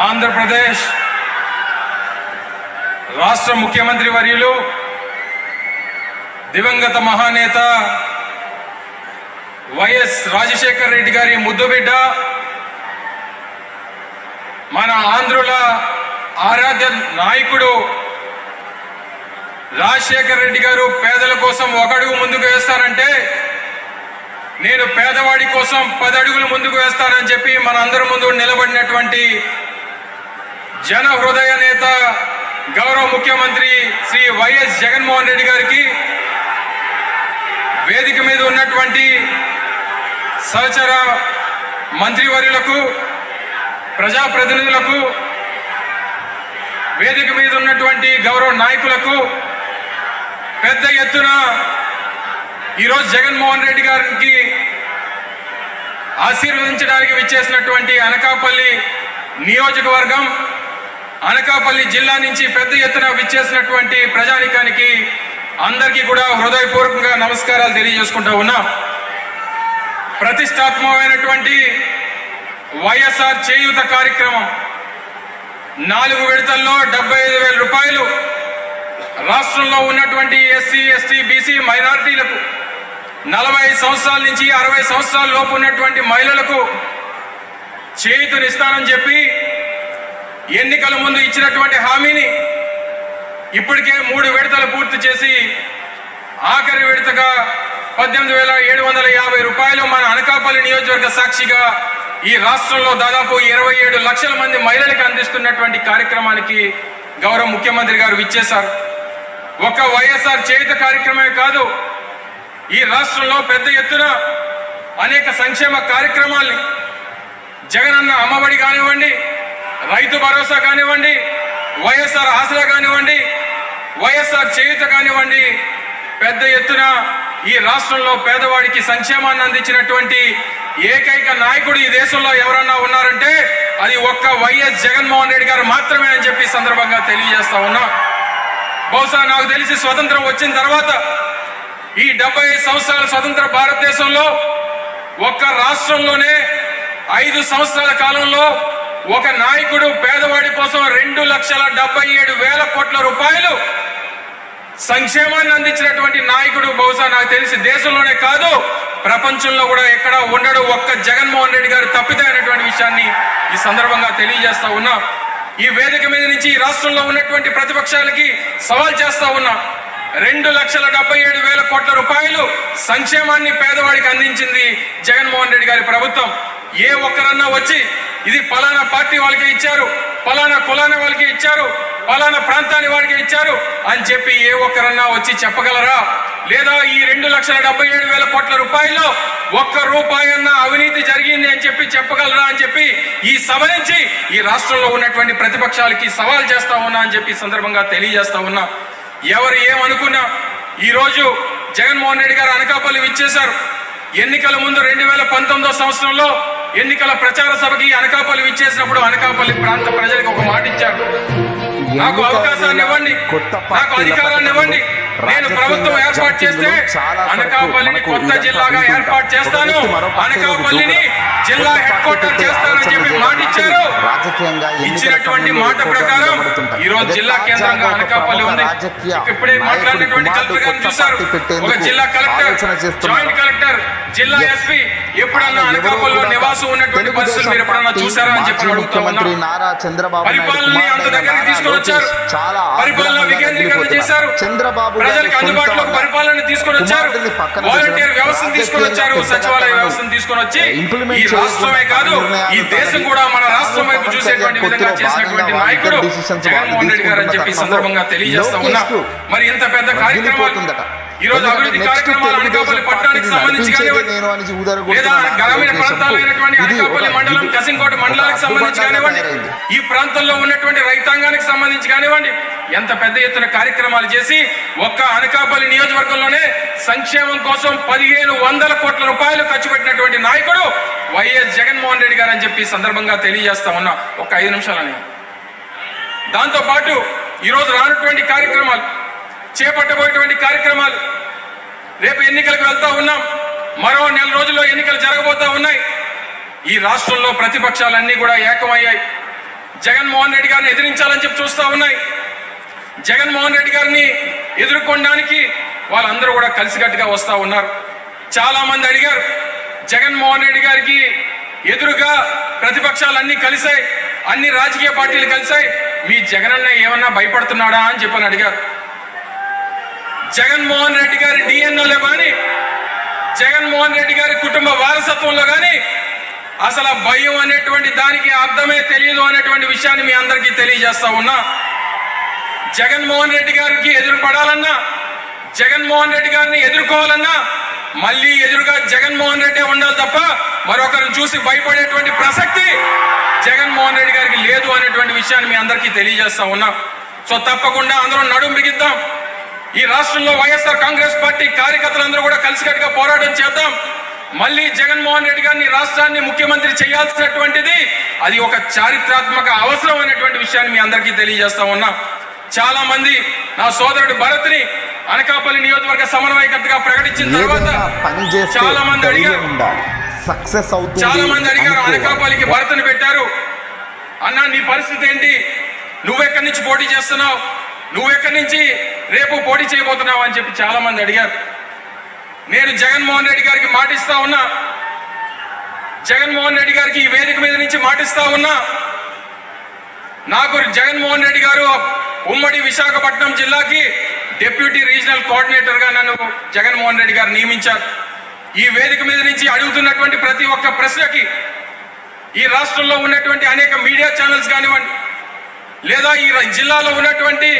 ఆంధ్రప్రదేశ్ రాష్ట్ర ముఖ్యమంత్రి వర్యులు దివంగత మహానేత వైఎస్ రాజశేఖర్ రెడ్డి గారి ముద్దుబిడ్డ మన ఆంధ్రుల ఆరాధ్య నాయకుడు రాజశేఖర్ రెడ్డి గారు పేదల కోసం ఒక అడుగు ముందుకు వేస్తారంటే నేను పేదవాడి కోసం పది అడుగులు ముందుకు వేస్తానని చెప్పి మన అందరి ముందు నిలబడినటువంటి జన హృదయ నేత గౌరవ ముఖ్యమంత్రి శ్రీ వైఎస్ జగన్మోహన్ రెడ్డి గారికి వేదిక మీద ఉన్నటువంటి సహచర మంత్రివర్యులకు ప్రజాప్రతినిధులకు వేదిక మీద ఉన్నటువంటి గౌరవ నాయకులకు పెద్ద ఎత్తున ఈరోజు జగన్మోహన్ రెడ్డి గారికి ఆశీర్వదించడానికి విచ్చేసినటువంటి అనకాపల్లి నియోజకవర్గం అనకాపల్లి జిల్లా నుంచి పెద్ద ఎత్తున విచ్చేసినటువంటి ప్రజానికానికి అందరికీ కూడా హృదయపూర్వకంగా నమస్కారాలు తెలియజేసుకుంటా ఉన్నాం. ప్రతిష్టాత్మకమైనటువంటి వైఎస్ఆర్ చేయూత కార్యక్రమం. నాలుగు విడతల్లో డెబ్బై ఐదు వేల రూపాయలు రాష్ట్రంలో ఉన్నటువంటి ఎస్సీ ఎస్టీ బీసీ మైనారిటీలకు నలభై సంవత్సరాల నుంచి అరవై సంవత్సరాల లోపు ఉన్నటువంటి మహిళలకు చేయుతనిస్తానని చెప్పి ఎన్నికల ముందు ఇచ్చినటువంటి హామీని ఇప్పటికే మూడు విడతలు పూర్తి చేసి ఆఖరి విడతగా పద్దెనిమిది వేల ఏడు వందల యాభై రూపాయలు మన అనకాపల్లి నియోజకవర్గ సాక్షిగా ఈ రాష్ట్రంలో దాదాపు ఇరవై ఏడు లక్షల మంది మహిళలకు అందిస్తున్నటువంటి కార్యక్రమానికి గౌరవ ముఖ్యమంత్రి గారు విచ్చేశారు. ఒక వైఎస్ఆర్ చేయుత కార్యక్రమమే కాదు ఈ రాష్ట్రంలో పెద్ద ఎత్తున అనేక సంక్షేమ కార్యక్రమాల్ని జగనన్న అమ్మఒడి కానివ్వండి రైతు భరోసా కానివ్వండి వైఎస్ఆర్ ఆసరా కానివ్వండి వైఎస్ఆర్ చేయుత కానివ్వండి పెద్ద ఎత్తున ఈ రాష్ట్రంలో పేదవాడికి సంక్షేమాన్ని అందించినటువంటి ఏకైక నాయకుడు ఈ దేశంలో ఎవరన్నా ఉన్నారంటే అది ఒక్క వైఎస్ జగన్మోహన్ రెడ్డి గారు మాత్రమే అని చెప్పి సందర్భంగా తెలియజేస్తా ఉన్నా. బహుశా నాకు తెలిసి స్వతంత్రం వచ్చిన తర్వాత ఈ డెబ్బై సంవత్సరాల స్వతంత్ర భారతదేశంలో ఒక్క రాష్ట్రంలోనే ఐదు సంవత్సరాల కాలంలో ఒక నాయకుడు పేదవాడి కోసం రెండు లక్షల డెబ్బై ఏడు వేల కోట్ల రూపాయలు సంక్షేమాన్ని అందించినటువంటి నాయకుడు బహుశా నాకు తెలిసి దేశంలోనే కాదు ప్రపంచంలో కూడా ఎక్కడ ఉండడు ఒక్క జగన్మోహన్ రెడ్డి గారు తప్పితే అనేటువంటి విషయాన్ని ఈ సందర్భంగా తెలియజేస్తా ఉన్నా. ఈ వేదిక మీద నుంచి ఈ రాష్ట్రంలో ఉన్నటువంటి ప్రతిపక్షాలకి సవాల్ చేస్తా ఉన్నా. రెండు లక్షల డెబ్బై ఏడు వేల కోట్ల రూపాయలు సంక్షేమాన్ని పేదవాడికి అందించింది జగన్మోహన్ రెడ్డి గారి ప్రభుత్వం. ఏ ఒక్కరన్నా వచ్చి ఇది పలానా పార్టీ వాళ్ళకి ఇచ్చారు పలానా కులాన వాళ్ళకి ఇచ్చారు పలానా ప్రాంతాన్ని వాడికి ఇచ్చారు అని చెప్పి ఏ ఒక్కరన్నా వచ్చి చెప్పగలరా? లేదా ఈ రెండు లక్షల డెబ్బై ఏడు వేల కోట్ల రూపాయల్లో ఒక్క రూపాయి అన్న అవినీతి జరిగింది అని చెప్పి చెప్పగలరా అని చెప్పి ఈ సభ నుంచి ఈ రాష్ట్రంలో ఉన్నటువంటి ప్రతిపక్షాలకి సవాల్ చేస్తా ఉన్నా అని చెప్పి సందర్భంగా తెలియజేస్తా ఉన్నా. ఎవరు ఏమనుకున్నా ఈరోజు జగన్మోహన్ రెడ్డి గారు అనకాపల్లి ఇచ్చేశారు ఎన్నికల ముందు రెండు వేల పంతొమ్మిదో సంవత్సరంలో ఎన్నికల ప్రచార సభకి అనకాపల్లి ఇచ్చేసినప్పుడు అనకాపల్లి ప్రాంత ప్రజలకు ఒక మాట ఇచ్చారు. నాకు అవకాశాన్ని ఇవ్వండి. నాకు అధికారాన్ని ఇవ్వండి. నేను ప్రభుత్వం ఏర్పాటు చేస్తే అనకాపల్లిని కొత్త జిల్లాగా ఏర్పాటు చేస్తాను. అనకాపల్లిని జిల్లా హెడ్ క్వార్టర్ చేస్తానని చెప్పి మాట ఇచ్చారు రాజకీయంగా ఇచ్చినటువంటి మాట ప్రకారం ఈ రోజు జిల్లా కేంద్రంగా అనకాపల్లి ఉంది. ఇప్పుడే మాట్లాడినటువంటి కలెక్టర్ గారిని చూశారు. ఒక జిల్లా కలెక్టర్ జాయింట్ కలెక్టర్ జిల్లా ఎస్పీ ఎప్పుడన్నా అనకాపల్లిలో నివాసం ఉన్నటువంటి పరిస్థితులు మీరు ఎప్పుడన్నా చూసారా అని చెప్పి ముఖ్యమంత్రి నారా చంద్రబాబు నాయుడు పరిపాలనని అంత దగ్గరికి తీసుకొని వచ్చారు. చాలా పరిపాలన వికేంద్రీకరణ. చేశారు. చంద్రబాబు గారి ప్రజలకు సొంత అందుబాటులోకి పరిపాలన తీసుకొని వచ్చారు వాలంటీర్ వ్యవస్థను తీసుకొని వచ్చారు సచివాలయ వ్యవస్థను తీసుకొని వచ్చి ఈ రాష్ట్రమే కాదు ఈ దేశం కూడా మన రాష్ట్రం వైపు చూసేటువంటి విధంగా చేసినటువంటి నాయకుడు జగన్మోహన్ రెడ్డి గారు అని చెప్పి సందర్భంగా తెలియజేస్తా ఉన్నా మరి ఇంత పెద్ద కార్యక్రమాలు. ఈ రోజు అభివృద్ధి కార్యక్రమాలు అనకాపల్లి పట్టణానికి సంబంధించి కానివ్వండి లేదా గ్రామీణ ప్రాంతాలైనటువంటి అనకాపల్లి మండలం కసింకోట మండలానికి సంబంధించి కానివ్వండి. ఈ ప్రాంతంలో ఉన్నటువంటి రైతాంగానికి సంబంధించి కానివ్వండి ఎంత పెద్ద ఎత్తున కార్యక్రమాలు చేసి ఒక్క అనకాపల్లి నియోజకవర్గంలోనే సంక్షేమం కోసం పదిహేను వందల కోట్ల రూపాయలు ఖర్చు పెట్టినటువంటి నాయకుడు వైఎస్ జగన్మోహన్ రెడ్డి గారు అని చెప్పి సందర్భంగా తెలియజేస్తా ఉన్నా. ఒక ఐదు నిమిషాలని దాంతోపాటు ఈరోజు రానటువంటి కార్యక్రమాలు చేపట్టబోయేటువంటి కార్యక్రమాలు రేపు ఎన్నికలకు వెళ్తా ఉన్నాం. మరో నెల రోజుల్లో ఎన్నికలు జరగబోతా ఉన్నాయి. ఈ రాష్ట్రంలో ప్రతిపక్షాలన్నీ కూడా ఏకమయ్యాయి. జగన్మోహన్ రెడ్డి గారిని ఎదిరించాలని చెప్పి చూస్తా ఉన్నాయి. జగన్మోహన్ రెడ్డి గారిని ఎదుర్కొనడానికి వాళ్ళందరూ కూడా కలిసికట్టుగా వస్తా ఉన్నారు. చాలా మంది అడిగారు జగన్మోహన్ రెడ్డి గారికి ఎదురుగా ప్రతిపక్షాలన్నీ కలిసాయి అన్ని రాజకీయ పార్టీలు కలిసాయి మీ జగనన్న ఏమన్నా భయపడుతున్నాడా అని చెప్పని అడిగారు. జగన్మోహన్ రెడ్డి గారి డిఎన్ఓలో కానీ జగన్మోహన్ రెడ్డి గారి కుటుంబ వారసత్వంలో కానీ అసలు భయం అనేటువంటి దానికి అర్థమే తెలియదు అనేటువంటి విషయాన్ని మీ అందరికీ తెలియజేస్తా ఉన్నా. జగన్మోహన్ రెడ్డి గారికి ఎదురుపడాలన్నా జగన్మోహన్ రెడ్డి గారిని ఎదుర్కోవాలన్నా మళ్ళీ ఎదురుగా జగన్మోహన్ రెడ్డి ఉండాలి తప్ప మరొకరిని చూసి భయపడేటువంటి ప్రసక్తి జగన్మోహన్ రెడ్డి గారికి లేదు అనేటువంటి విషయాన్ని మీ అందరికీ తెలియజేస్తా ఉన్నా. సో తప్పకుండా అందరం నడుం బిగిద్దాం. ఈ రాష్ట్రంలో వైఎస్ఆర్ కాంగ్రెస్ పార్టీ కార్యకర్తలందరూ కూడా కలిసికట్టుగా పోరాటం చేద్దాం. మళ్ళీ జగన్మోహన్ రెడ్డి గారిని రాష్ట్రాన్ని ముఖ్యమంత్రి చేయాల్సినటువంటిది అది ఒక చారిత్రాత్మక అవసరం అనేటువంటి విషయాన్ని మీ అందరికీ తెలియజేస్తా ఉన్నా. చాలా మంది నా సోదరుడు భరత్ని అనకాపల్లి నియోజకవర్గ సమన్వయకర్తగా ప్రకటించిన తర్వాత చాలా మంది అడిగారు. సక్సెస్ అవుతుంది చాలా మంది అడిగారు. అనకాపల్లికి భరతను పెట్టారు. అన్నా నీ పరిస్థితి ఏంటి? నువ్వెక్కడి నుంచి పోటీ చేస్తున్నావు? నువ్వెక్కడి నుంచి రేపు పోటీ చేయబోతున్నావు? అని చెప్పి చాలా మంది అడిగారు. నేను జగన్మోహన్ రెడ్డి గారికి మాటిస్తా ఉన్నా. జగన్మోహన్ రెడ్డి గారికి ఈ వేదిక మీద నుంచి మాటిస్తా ఉన్నా. నాకు జగన్మోహన్ రెడ్డి గారు ఉమ్మడి విశాఖపట్నం జిల్లాకి డిప్యూటీ రీజనల్ కోఆర్డినేటర్గా నన్ను జగన్మోహన్ రెడ్డి గారు నియమించారు. ఈ వేదిక మీద నుంచి అడుగుతున్నటువంటి ప్రతి ఒక్క ప్రశ్నకి ఈ రాష్ట్రంలో ఉన్నటువంటి అనేక మీడియా ఛానల్స్ కానివ్వండి లేదా ఈ జిల్లాలో ఉన్నటువంటి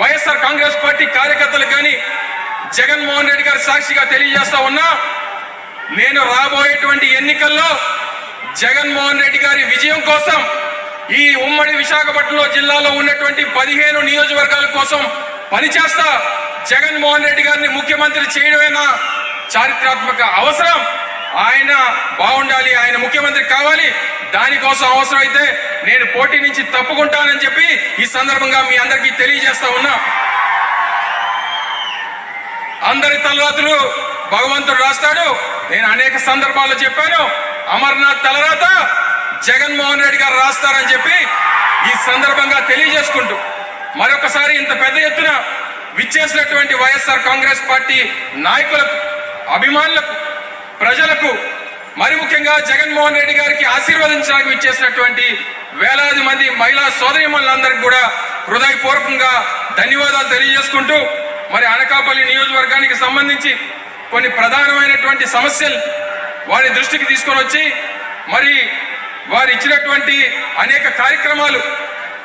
వైఎస్ఆర్ కాంగ్రెస్ పార్టీ కార్యకర్తలు కానీ జగన్మోహన్ రెడ్డి గారు సాక్షిగా తెలియజేస్తా ఉన్నా నేను రాబోయేటువంటి ఎన్నికల్లో జగన్మోహన్ రెడ్డి గారి విజయం కోసం ఈ ఉమ్మడి విశాఖపట్నంలో జిల్లాలో ఉన్నటువంటి పదిహేను నియోజకవర్గాల కోసం పనిచేస్తా జగన్మోహన్ రెడ్డి గారిని ముఖ్యమంత్రి చేయడమేనా చారిత్రాత్మక అవసరం? ఆయన బాగుండాలి ఆయన ముఖ్యమంత్రి కావాలి. దానికోసం అవసరమైతే నేను పోటీ నుంచి తప్పుకుంటానని చెప్పి ఈ సందర్భంగా మీ అందరికీ తెలియజేస్తా ఉన్నా. అందరి తలరాతులు భగవంతుడు రాస్తాడు. నేను అనేక సందర్భాల్లో చెప్పాను అమర్నాథ్ తలరాత జగన్మోహన్ రెడ్డి గారు రాస్తారని చెప్పి ఈ సందర్భంగా తెలియజేసుకుంటూ మరొకసారి ఇంత పెద్ద ఎత్తున విచ్చేసినటువంటి వైఎస్ఆర్ కాంగ్రెస్ పార్టీ నాయకులకు అభిమానులకు ప్రజలకు మరి ముఖ్యంగా జగన్మోహన్ రెడ్డి గారికి ఆశీర్వదించడానికి విచ్చేసినటువంటి వేలాది మంది మహిళా సోదరిమణులందరికీ కూడా హృదయపూర్వకంగా ధన్యవాదాలు తెలియజేసుకుంటూ మరి అనకాపల్లి నియోజకవర్గానికి సంబంధించి కొన్ని ప్రధానమైనటువంటి సమస్యలు వారి దృష్టికి తీసుకొని వచ్చి మరి వారు ఇచ్చినటువంటి అనేక కార్యక్రమాలు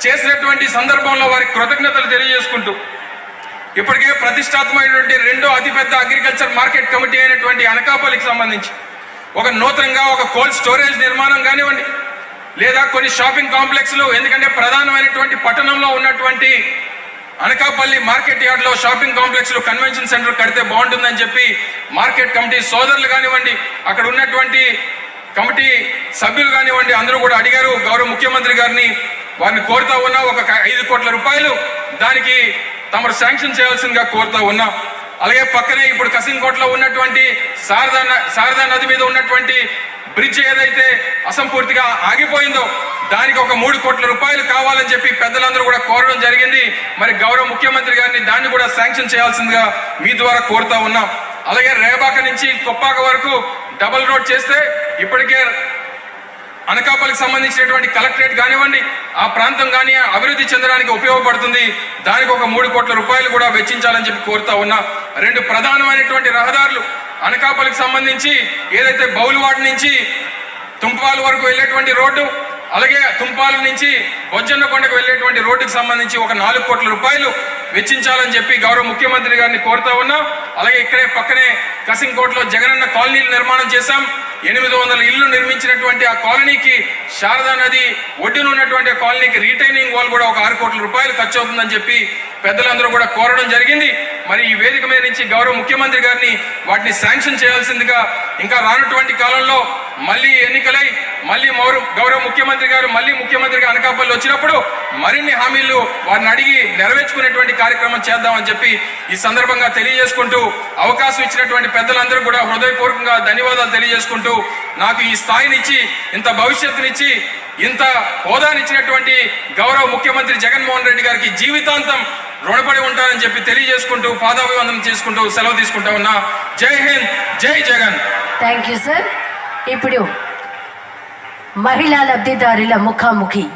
చేసినటువంటి సందర్భంలో వారికి కృతజ్ఞతలు తెలియజేసుకుంటూ ఇప్పటికే ప్రతిష్టాత్మకమైనటువంటి రెండో అతిపెద్ద అగ్రికల్చర్ మార్కెట్ కమిటీ అయినటువంటి అనకాపల్లికి సంబంధించి ఒక నూతనంగా ఒక కోల్డ్ స్టోరేజ్ నిర్మాణం కానివ్వండి లేదా కొన్ని షాపింగ్ కాంప్లెక్స్లు ఎందుకంటే ప్రధానమైనటువంటి పట్టణంలో ఉన్నటువంటి అనకాపల్లి మార్కెట్ యార్డ్లో షాపింగ్ కాంప్లెక్స్లు కన్వెన్షన్ సెంటర్ కడితే బాగుంటుందని చెప్పి మార్కెట్ కమిటీ సోదరులు కానివ్వండి అక్కడ ఉన్నటువంటి కమిటీ సభ్యులు కానివ్వండి అందరూ కూడా అడిగారు. గౌరవ ముఖ్యమంత్రి గారిని వారిని కోరుతా ఉన్నా ఒక ఐదు కోట్ల రూపాయలు దానికి తమరు శాంక్షన్ చేయాల్సిందిగా కోరుతా ఉన్నాం. అలాగే పక్కనే ఇప్పుడు కసింకోట్లో ఉన్నటువంటి శారదా న- శారదా నది మీద ఉన్నటువంటి బ్రిడ్జ్ ఏదైతే అసంపూర్తిగా ఆగిపోయిందో దానికి ఒక మూడు కోట్ల రూపాయలు కావాలని చెప్పి పెద్దలందరూ కూడా కోరడం జరిగింది. మరి గౌరవ ముఖ్యమంత్రి గారిని దాన్ని కూడా శాంక్షన్ చేయాల్సిందిగా మీ ద్వారా కోరుతా ఉన్నాం. అలాగే రేబాక నుంచి కొప్పాక వరకు డబుల్ రోడ్ చేస్తే ఇప్పటికే అనకాపల్లికి సంబంధించినటువంటి కలెక్టరేట్ కానివ్వండి ఆ ప్రాంతం కానీ అభివృద్ధి చెందడానికి ఉపయోగపడుతుంది. దానికి ఒక మూడు కోట్ల రూపాయలు కూడా వెచ్చించాలని చెప్పి కోరుతా ఉన్నా. రెండు ప్రధానమైనటువంటి రహదారులు అనకాపల్లికి సంబంధించి ఏదైతే బౌలివాడ నుంచి తుంపాల వరకు వెళ్ళేటువంటి రోడ్డు అలాగే తుంపాల నుంచి బొజ్జన్నకొండకు వెళ్ళేటువంటి రోడ్డుకి సంబంధించి ఒక నాలుగు కోట్ల రూపాయలు వెచ్చించాలని చెప్పి గౌరవ ముఖ్యమంత్రి గారిని కోరుతా ఉన్నాం. అలాగే ఇక్కడే పక్కనే కసింకోట్లో జగనన్న కాలనీలు నిర్మాణం చేశాం. ఎనిమిది వందల ఇల్లు నిర్మించినటువంటి ఆ కాలనీకి శారదా నది ఒడ్డున ఉన్నటువంటి కాలనీకి రీటైనింగ్ వాల్ కూడా ఒక ఆరు కోట్ల రూపాయలు ఖర్చు అవుతుందని చెప్పి పెద్దలందరూ కూడా కోరడం జరిగింది. మరి ఈ వేదిక మీద నుంచి గౌరవ ముఖ్యమంత్రి గారిని వాటిని శాంక్షన్ చేయాల్సిందిగా ఇంకా రానటువంటి కాలంలో మళ్ళీ ఎన్నికలై మళ్ళీ మౌరు గౌరవ ముఖ్యమంత్రి గారు మళ్ళీ ముఖ్యమంత్రిగా అనకాపల్లి వచ్చినప్పుడు మరిన్ని హామీలు వారిని అడిగి నెరవేర్చుకునేటువంటి కార్యక్రమం చేద్దామని చెప్పి ఈ సందర్భంగా తెలియజేసుకుంటూ అవకాశం ఇచ్చినటువంటి పెద్దలందరూ కూడా హృదయపూర్వకంగా ధన్యవాదాలు తెలియజేసుకుంటూ నాకు ఈ స్థాయినిచ్చి ఇంత భవిష్యత్తునిచ్చి ఇంత హోదానిచ్చినటువంటి గౌరవ ముఖ్యమంత్రి జగన్మోహన్ రెడ్డి గారికి జీవితాంతం రుణపడి ఉంటానని చెప్పి తెలియజేసుకుంటూ పాదాభివందనం చేసుకుంటూ సెలవు తీసుకుంటా ఉన్నా. జై హింద్ జై జగన్. థ్యాంక్ యూ సార్ ఇప్పుడు మహిళా లబ్ధిదారుల ముఖాముఖి.